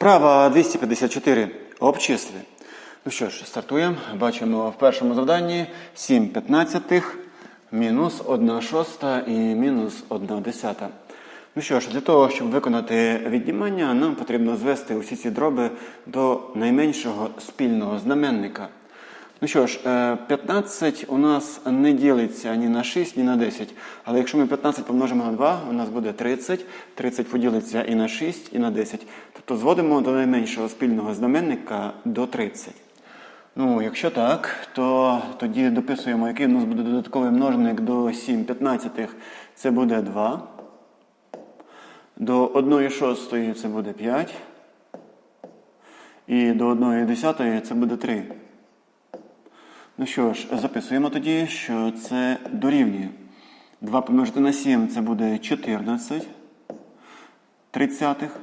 Вправа 254. Обчисли. Ну що ж, стартуємо. Бачимо в першому завданні 7 п'ятнадцятих, мінус 1 шоста і мінус 1 десята. Ну що ж, для того, щоб виконати віднімання, нам потрібно звести усі ці дроби до найменшого спільного знаменника. Ну що ж, е, 15 у нас не ділиться ні на 6, ні на 10. Але якщо ми 15 помножимо на 2, у нас буде 30. 30 поділиться і на 6, і на 10. Тобто зводимо до найменшого спільного знаменника до 30. Ну, якщо так, то тоді дописуємо, який у нас буде додатковий множник до 7 п'ятнадцятих. Це буде 2. До 1 шостої це буде 5. І до 1 десятої це буде 3. Ну що ж, записуємо тоді, що це дорівнює. 2 помножити на 7 це буде 14 тридцятих.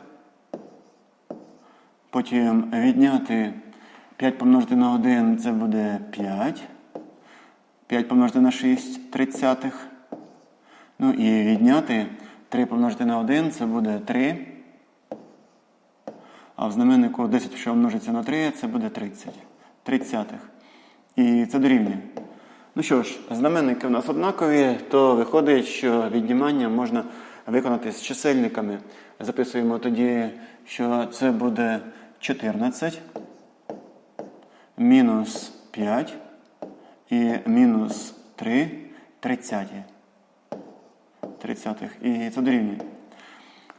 Потім відняти 5 помножити на 1 це буде 5. 5 помножити на 6 тридцятих. Ну і відняти 3 помножити на 1 це буде 3. А в знаменнику 10, що множиться на 3, це буде 30. Тридцятих. І це дорівнює. Ну що ж, знаменники у нас однакові, то виходить, що віднімання можна виконати з чисельниками. Записуємо тоді, що це буде 14 мінус 5 і мінус 3 тридцяті. Тридцятих. І це дорівнює.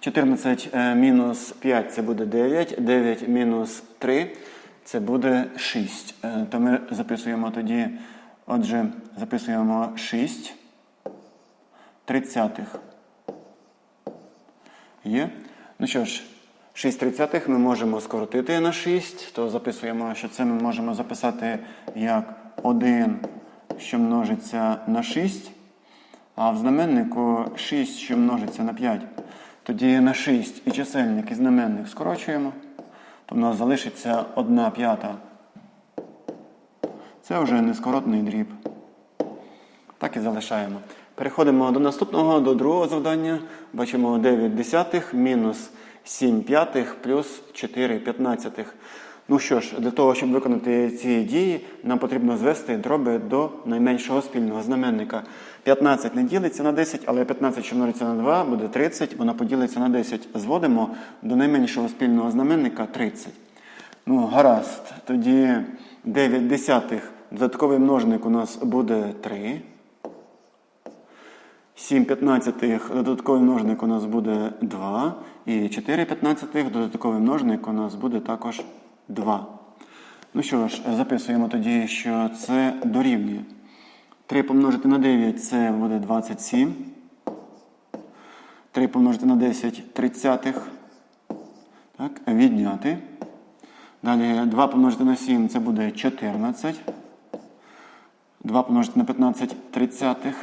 14 е, мінус 5 це буде 9. 9 мінус 3 це буде 6. Е, То ми записуємо тоді, отже, записуємо 6 тридцятих. Є? Ну що ж, 6 тридцятих ми можемо скоротити на 6, то записуємо, що це ми можемо записати як 1, що множиться на 6, а в знаменнику 6, що множиться на 5. Тоді на 6 і чисельник, і знаменник скорочуємо, то в нас залишиться 1 п'ята. Це вже нескоротний дріб. Так і залишаємо. Переходимо до наступного, до другого завдання. Бачимо 9 десятих мінус 7 п'ятих плюс 4 п'ятнадцятих. Ну що ж, для того, щоб виконати ці дії, нам потрібно звести дроби до найменшого спільного знаменника. 15 не ділиться на 10, але 15, що на 2, буде 30, вона поділиться на 10. Зводимо до найменшого спільного знаменника 30. Ну, гаразд. Тоді 9 десятих. Додатковий множник у нас буде 3. 7 п'ятнадцятих додатковий множник у нас буде 2. І 4 п'ятнадцятих додатковий множник у нас буде також 2. Ну що ж, записуємо тоді, що це дорівнює. 3 помножити на 9 це буде 27. 3 помножити на 10 тридцятих. Так, відняти. Далі 2 помножити на 7 це буде 14. 2 помножити на 15 тридцятих.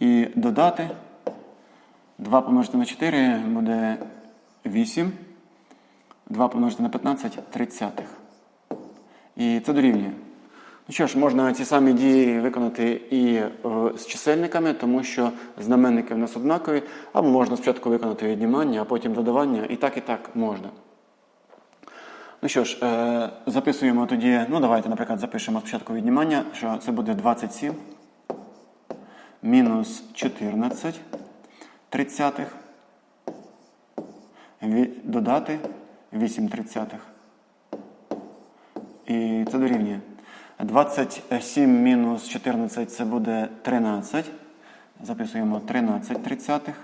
І додати 2 помножити на 4 буде 8. 2 помножити на 15 тридцятих. І це дорівнює. Ну що ж, можна ці самі дії виконати і е, з чисельниками, тому що знаменники в нас однакові, або можна спочатку виконати віднімання, а потім додавання. І так, і так можна. Ну що ж, е, записуємо тоді, ну давайте, наприклад, запишемо спочатку віднімання, що це буде 27 мінус 14 тридцятих. Додати 8 тридцятих. І це дорівнює. 27 мінус 14 це буде 13. Записуємо 13 тридцятих.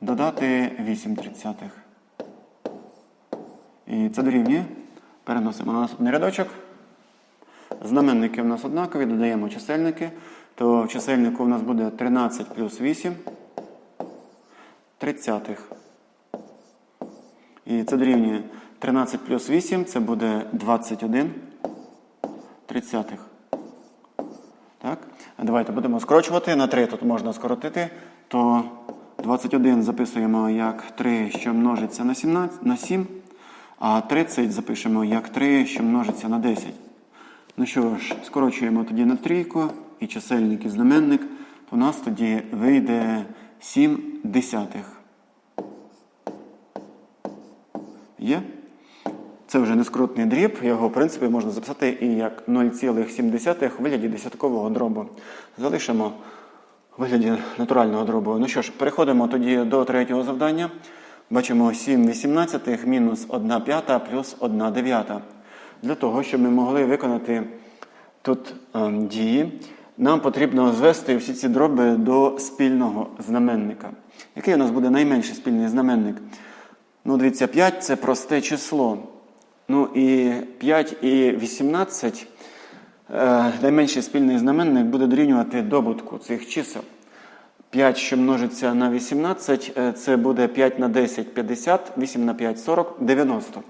Додати 8 тридцятих. І це дорівнює. Переносимо на наступний рядочок. Знаменники в нас однакові, додаємо чисельники. То в чисельнику в нас буде 13 плюс 8 тридцятих. І це дорівнює 13 плюс 8 це буде 21 тридцятих. Так? Давайте будемо скорочувати. На 3 тут можна скоротити. То 21 записуємо як 3, що множиться на 17, на 7. А 30 запишемо як 3, що множиться на 10. Ну що ж, скорочуємо тоді на трійку і чисельник і знаменник, то у нас тоді вийде 7 десятих. Є? Це вже нескоротний дріб, його в принципі можна записати і як 0,7 в вигляді десяткового дробу. Залишимо в вигляді натурального дробу. Ну що ж, переходимо тоді до третього завдання. Бачимо 7 18 мінус 1 п'ята плюс 1 дев'ята. Для того, щоб ми могли виконати тут ем, дії, нам потрібно звести всі ці дроби до спільного знаменника. Який у нас буде найменший спільний знаменник? Ну, дивіться, 5 це просте число. Ну і 5 і 18 е, найменший спільний знаменник буде дорівнювати добутку цих чисел. 5, що множиться на 18, е, це буде 5 на 10 50, 8 на 5 40, 90.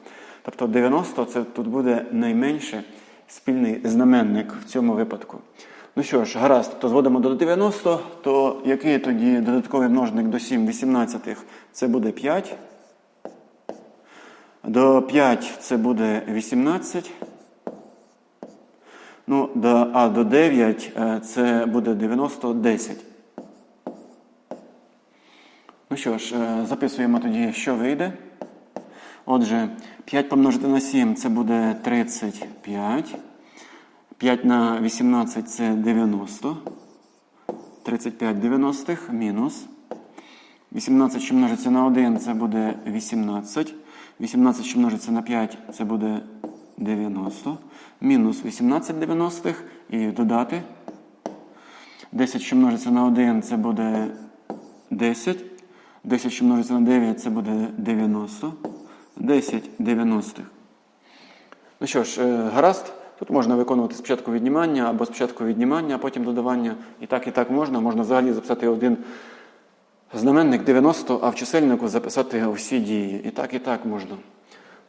Тобто 90 це тут буде найменший спільний знаменник в цьому випадку. Ну що ж, гаразд, то зводимо до 90, то який тоді додатковий множник до 7 18? Це буде 5. До 5 це буде 18. Ну, до, а до 9 е, це буде 90 10. Ну що ж, е, записуємо тоді, що вийде. Отже, 5 помножити на 7 це буде 35. 5 на 18 це 90. 35 90 мінус. 18, що множиться на 1, це буде 18. 18, що множиться на 5, це буде 90. Мінус 18 90 і додати. 10, що множиться на 1, це буде 10. 10, що множиться на 9, це буде 90. 10 90. Ну що ж, е, гаразд. Тут можна виконувати спочатку віднімання або спочатку віднімання, а потім додавання. І так, і так можна. Можна взагалі записати один знаменник 90, а в чисельнику записати усі дії. І так, і так можна.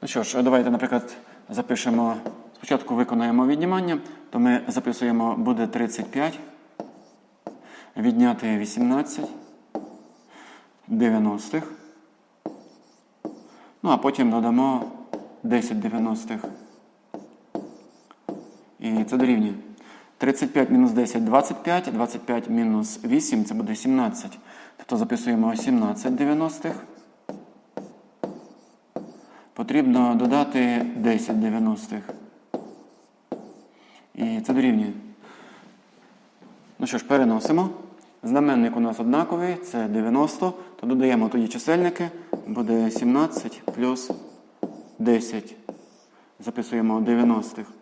Ну що ж, давайте, наприклад, запишемо. Спочатку виконаємо віднімання, то ми записуємо буде 35. Відняти 18. 90. Ну, а потім додамо 10 90. І це дорівнює. 35 мінус 10 25, 25 мінус 8 це буде 17. Тобто записуємо 17 90. Потрібно додати 10 90. І це дорівнює. Ну що ж, переносимо. Знаменник у нас однаковий, це 90. То додаємо тоді чисельники. Буде 17 плюс 10. Записуємо 90.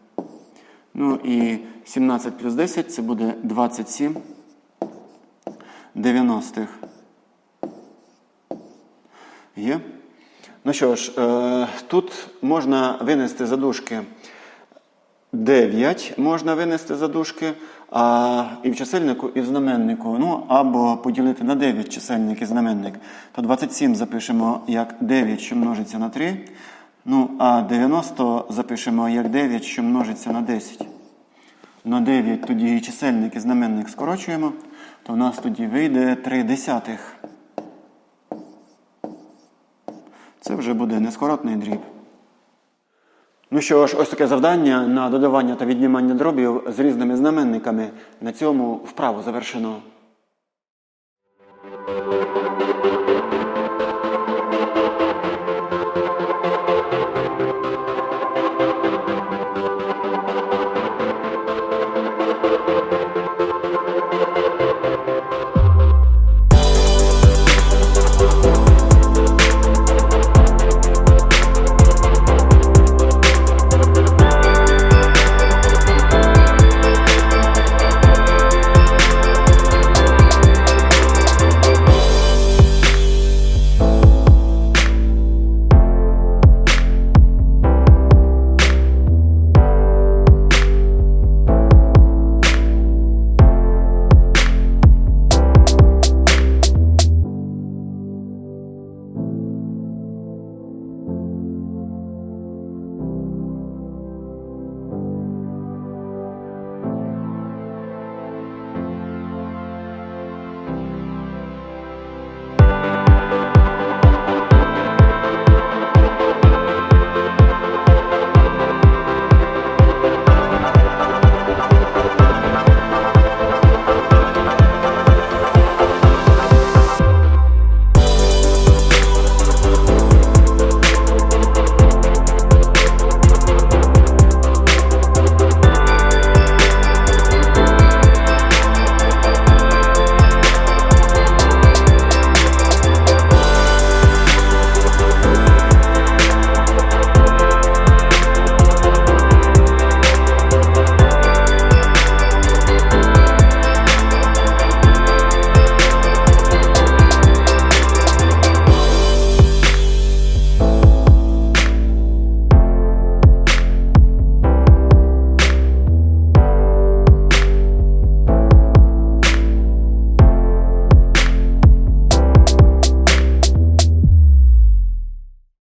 Ну і 17 плюс 10 це буде 27 90. Є. Ну що ж, е, тут можна винести задушки 9 можна винести задушки, а і в чисельнику, і в знаменнику. Ну, або поділити на 9 чисельник і знаменник. То 27 запишемо як 9, що множиться на 3. Ну, а 90 запишемо як 9, що множиться на 10. На 9 тоді і чисельник і знаменник скорочуємо, то в нас тоді вийде 3 десятих. Це вже буде нескоротний дріб. Ну що ж, ось таке завдання на додавання та віднімання дробів з різними знаменниками. На цьому вправу завершено.